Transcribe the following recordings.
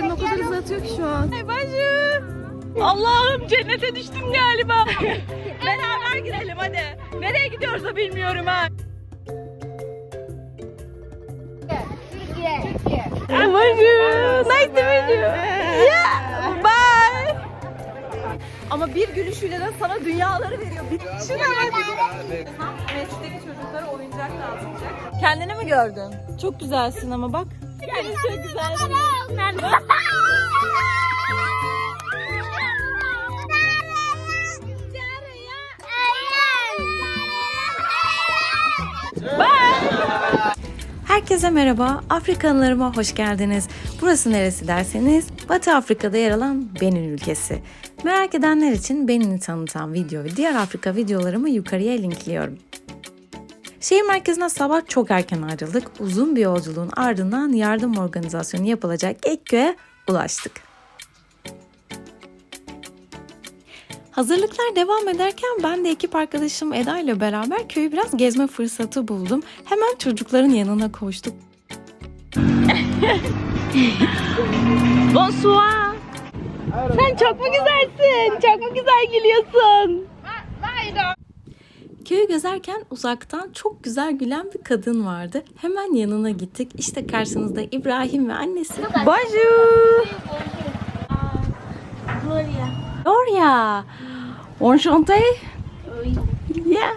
kalbim o kadar hızlı atıyor ki şu an. Ay. Allah'ım cennete düştüm galiba. Beraber gidelim hadi. Nereye gidiyoruz da bilmiyorum ha. Ay bacı. Nice to meet you. Yeah. Bye. Ama bir gülüşüyle de sana dünyaları veriyor. Bir şuna bak. Mescideki çocuklara oyuncak dağıtılacak. Kendini mi gördün? Çok güzelsin ama bak. Kendin çok güzelsin. Herkese merhaba, Afrikalılarıma hoş geldiniz. Burası neresi derseniz, Batı Afrika'da yer alan Benin ülkesi. Merak edenler için Benin'i tanıtan video ve diğer Afrika videolarımı yukarıya linkliyorum. Şehir merkezine sabah çok erken ayrıldık. Uzun bir yolculuğun ardından yardım organizasyonu yapılacak Ekkö'ye ulaştık. Hazırlıklar devam ederken ben de ekip arkadaşım Eda ile beraber köyü biraz gezme fırsatı buldum. Hemen çocukların yanına koştuk. Bonsoir. Sen çok mu güzelsin? Çok mu güzel gülüyorsun? Köyü gezerken uzaktan çok güzel gülen bir kadın vardı. Hemen yanına gittik. İşte karşınızda İbrahim ve annesi. Bonjour. Gloria. Gloria. Enchanté. Yeah.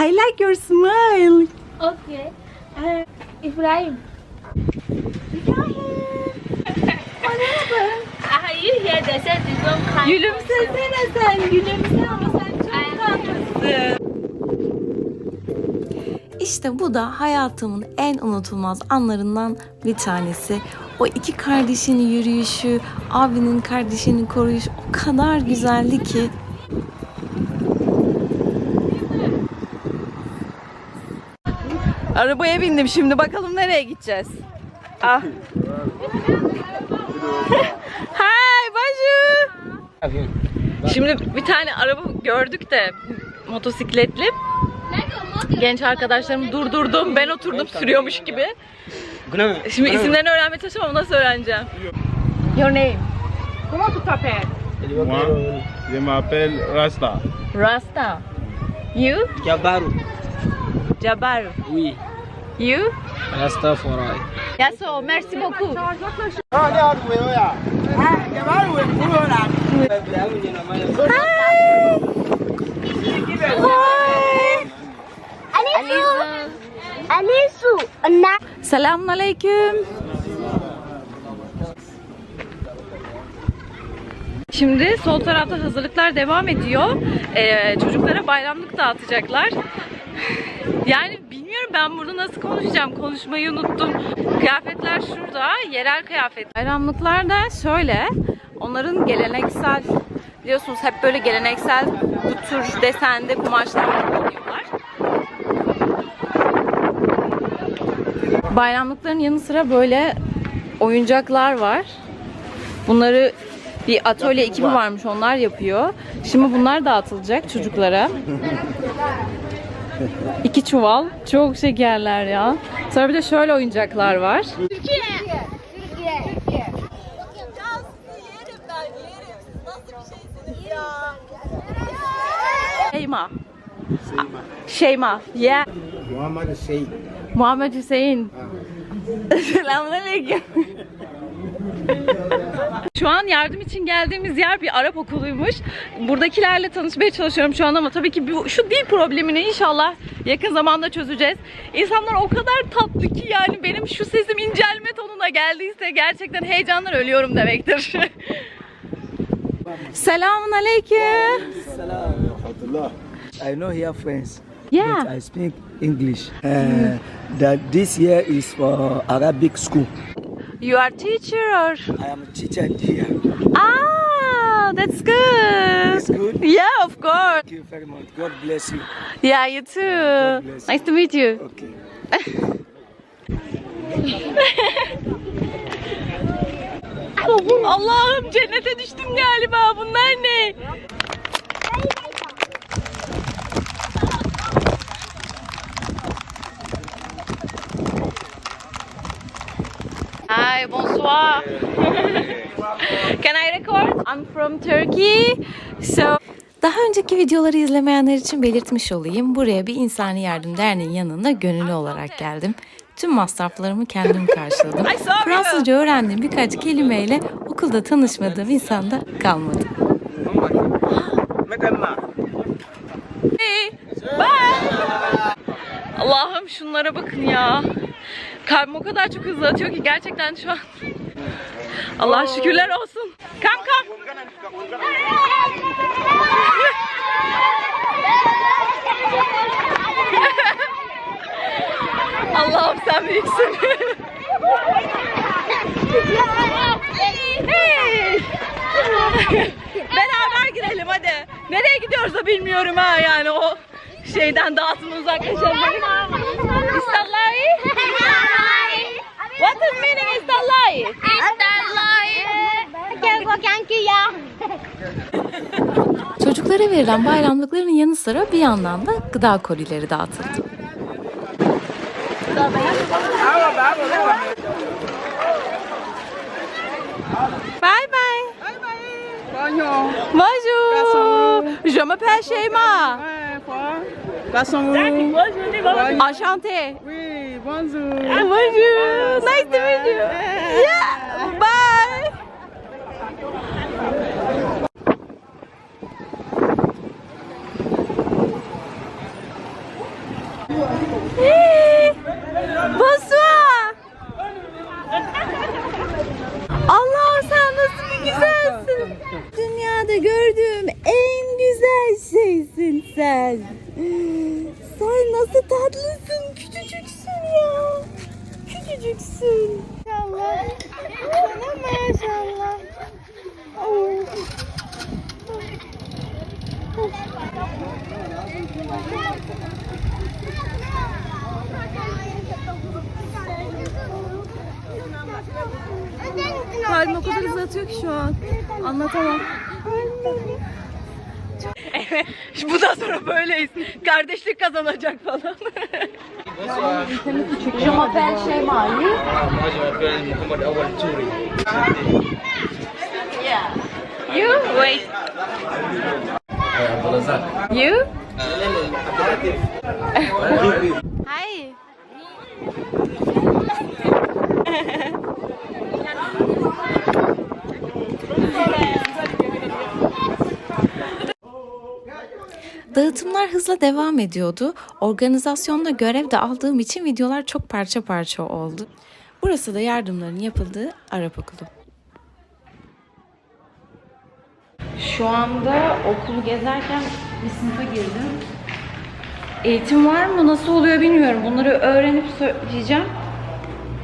I like your smile. Okay. Uh, Ibrahim. Are you here? They said you don't come. Gülümsesene sen. Gülümse İşte bu da hayatımın en unutulmaz anlarından bir tanesi. O iki kardeşin yürüyüşü, abinin kardeşini koruyuş o kadar güzeldi ki. Arabaya bindim şimdi bakalım nereye gideceğiz. Ah. Hi Baju. Şimdi bir tane araba gördük de motosikletli. Genç arkadaşlarım durdurdum. Ben oturdum sürüyormuş gibi. Şimdi isimlerini öğrenmeye çalışıyorum ama nasıl öğreneceğim? Your name? Moi, je m'appelle Rasta. Rasta. You? Jabaru. Jabaru. Oui. You? Rastafari. Yaso, merci beaucoup. Alisu. Alisu. Na. Selamun aleyküm. Şimdi sol tarafta hazırlıklar devam ediyor. Ee, çocuklara bayramlık dağıtacaklar. Yani bilmiyorum ben burada nasıl konuşacağım. Konuşmayı unuttum. Kıyafetler şurada. Yerel kıyafet. Bayramlıklar da şöyle. Onların geleneksel biliyorsunuz hep böyle geleneksel bu tür desende kumaşlar kullanıyorlar. Bayramlıkların yanı sıra böyle oyuncaklar var. Bunları bir atölye ekibi varmış onlar yapıyor. Şimdi bunlar dağıtılacak çocuklara. İki çuval. Çok şekerler ya. Sonra bir de şöyle oyuncaklar var. Şeyma. Yeah. Muhammad Sheikh. Muhammed Hüseyin. Selamünaleyküm. Şu an yardım için geldiğimiz yer bir Arap okuluymuş. Buradakilerle tanışmaya çalışıyorum şu an ama tabii ki bu, şu dil problemini inşallah yakın zamanda çözeceğiz. İnsanlar o kadar tatlı ki yani benim şu sesim incelme tonuna geldiyse gerçekten heyecandan ölüyorum demektir. Selamun aleyküm. I know here friends. Yeah. But I speak English. Uh, that this year is for Arabic school. You are teacher or? I am a teacher here. Ah, that's good. That's good. Yeah, of course. Thank you very much. God bless you. Yeah, you too. bless Nice to meet you. Okay. Allah'ım cennete düştüm galiba. Bunlar ne? Hi, bonsoir. Can I record? I'm from Turkey. So Daha önceki videoları izlemeyenler için belirtmiş olayım. Buraya bir insani yardım derneği yanında gönüllü olarak geldim. Tüm masraflarımı kendim karşıladım. Fransızca öğrendiğim birkaç kelimeyle okulda tanışmadığım insan da kalmadı. Hey, bye. Allah'ım şunlara bakın ya. Kalbim o kadar çok hızlı atıyor ki gerçekten şu an. Allah şükürler olsun. Kam kam. Allah'ım sen büyüksün. hey. Beraber girelim hadi. Nereye gidiyoruz da bilmiyorum ha yani o şeyden dağıtımı uzaklaşalım. İstallahi? What is meaning istallahi? Çocuklara verilen bayramlıkların yanı sıra bir yandan da gıda kolileri dağıtıldı. Bye bye. Bonjour. Je m'appelle Sheima. Enchanté. Oui, bonjour. Bonjour. Nice to meet you. Yeah. Bye. Hey. Bonsoir. Allah'ım sen nasıl bir güzelsin. Dünyada gördüğüm en güzel şeysin sen. Sen nasıl tatlısın. Küçücüksün ya. Küçücüksün. Maşallah. Sana maşallah. Oh. Kalbim o kadar hızlı atıyor ki şu an. Anlatamam. Evet. Bundan sonra böyleyiz. Kardeşlik kazanacak falan. Mohamed Awal Touri. You? Wait. You? Hi. Dağıtımlar hızla devam ediyordu. Organizasyonda görev de aldığım için videolar çok parça parça oldu. Burası da yardımların yapıldığı Arap okulu. Şu anda okulu gezerken bir sınıfa girdim. Eğitim var mı? Nasıl oluyor bilmiyorum. Bunları öğrenip söyleyeceğim.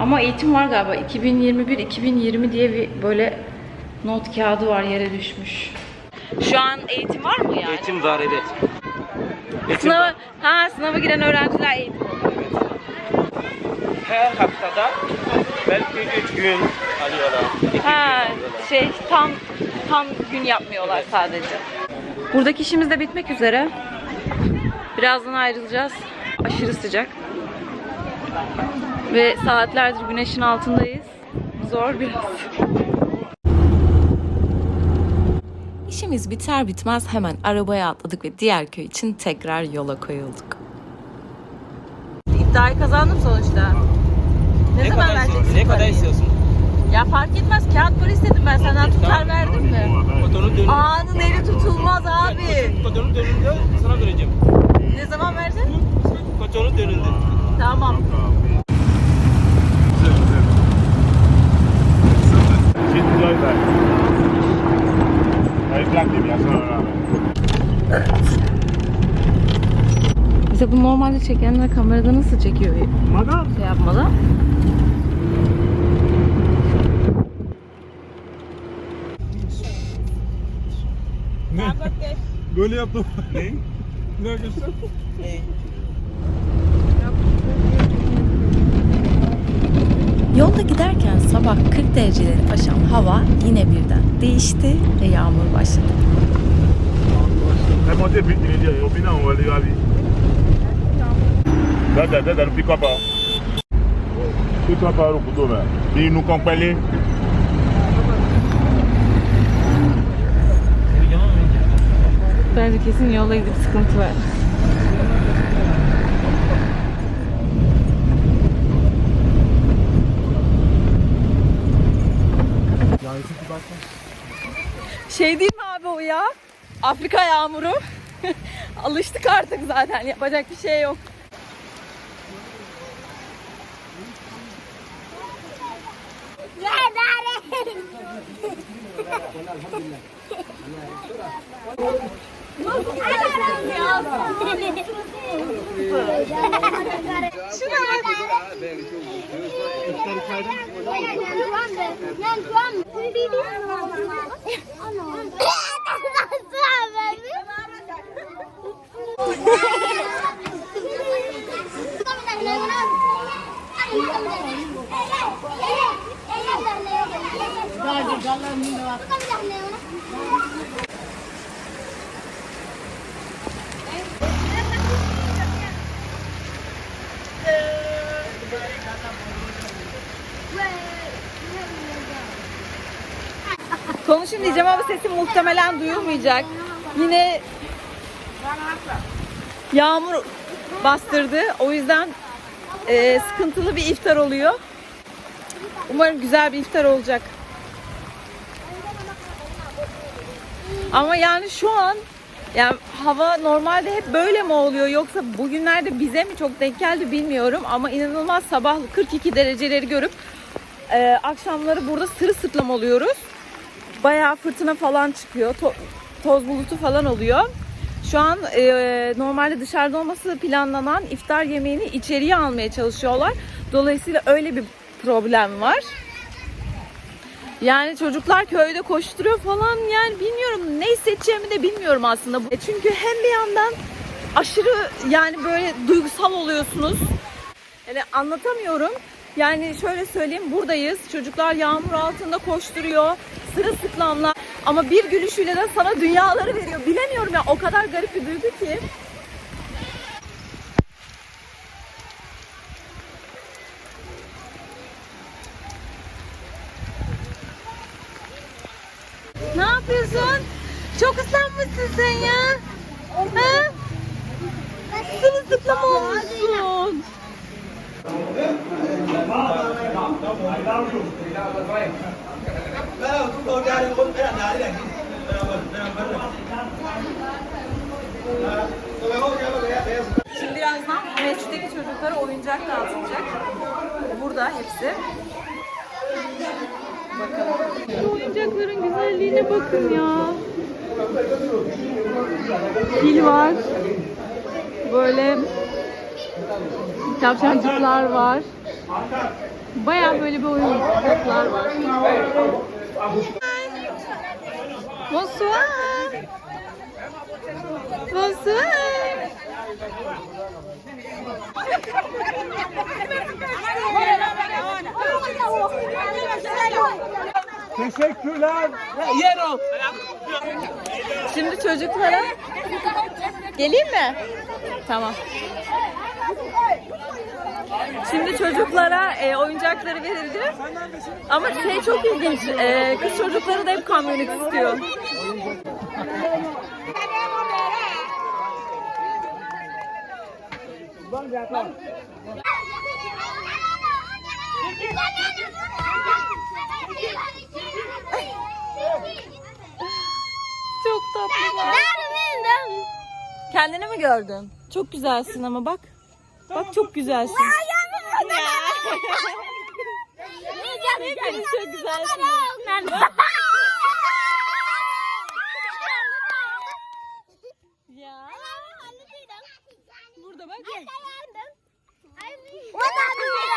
Ama eğitim var galiba. 2021-2020 diye bir böyle not kağıdı var yere düşmüş. Şu an eğitim var mı yani? Eğitim var evet. Sınava, ha, sınava giren öğrenciler eğitim. Her haftada belki üç gün alıyorlar. iki Ha, alıyorlar. şey tam tam gün yapmıyorlar sadece. Buradaki işimiz de bitmek üzere. Birazdan ayrılacağız. Aşırı sıcak. Ve saatlerdir güneşin altındayız. Zor biraz. İşimiz biter bitmez hemen arabaya atladık ve diğer köy için tekrar yola koyulduk. İddiayı kazandım sonuçta. Ne, zaman vereceksin Ne kadar istiyorsun? Ya fark etmez. Kağıt para istedim ben senden tutar verdim mi? Anın eli tutulmaz abi. Fotonu dönünce sana vereceğim. Ne zaman vereceksin? Fotonu dönünde. Tamam. J'ai tout dans le Bien sûr. Mesela bu normalde çekenler kamerada nasıl çekiyor Madame şey yapmadan? Böyle yaptım. Ne? Ne Yolda giderken sabah 40 dereceleri aşan hava yine birden değişti ve yağmur başladı. Bence kesin yola gidip sıkıntı var. Şey değil mi abi o ya? Afrika yağmuru. Alıştık artık zaten. Yapacak bir şey yok. Dale, dale, dale. Konuşun diyeceğim ama sesim muhtemelen duyulmayacak. Yine yağmur bastırdı. O yüzden e, sıkıntılı bir iftar oluyor. Umarım güzel bir iftar olacak. Ama yani şu an yani hava normalde hep böyle mi oluyor yoksa bugünlerde bize mi çok denk geldi bilmiyorum ama inanılmaz sabah 42 dereceleri görüp e, akşamları burada sırılsıklam oluyoruz. Bayağı fırtına falan çıkıyor. to- toz bulutu falan oluyor. Şu an e, normalde dışarıda olması planlanan iftar yemeğini içeriye almaya çalışıyorlar. Dolayısıyla öyle bir problem var. Yani çocuklar köyde koşturuyor falan yani bilmiyorum ne hissedeceğimi de bilmiyorum aslında. E Çünkü hem bir yandan aşırı yani böyle duygusal oluyorsunuz. Yani anlatamıyorum. Yani şöyle söyleyeyim buradayız. Çocuklar yağmur altında koşturuyor. Sırılsıklamlar. Ama bir gülüşüyle de sana dünyaları veriyor. Bilemiyorum ya o kadar garip bir duygu ki. Ne yapıyorsun? Çok ıslanmışsın sen ya. Ha? Sırılsıklam olmuşsun. Şimdi birazdan mescitteki çocuklara oyuncak dağıtılacak. Burada hepsi. Bakalım. Oyuncakların güzelliğine bakın ya. Fil var. Böyle tavşancıklar var. Baya böyle bir oyuncaklar var. Bonsoir. Bonsoir. Teşekkürler. Şimdi çocuklara geleyim mi? Tamam. Şimdi çocuklara e, oyuncakları verildi. Ama şey çok ilginç. e, kız çocukları da hep kamyonet istiyor. Çok tatlılar. Kendini mi gördün? Çok güzelsin ama bak. Bak çok güzelsin. Hepiniz çok güzelsiniz. ya. Burada bak. Gel. O da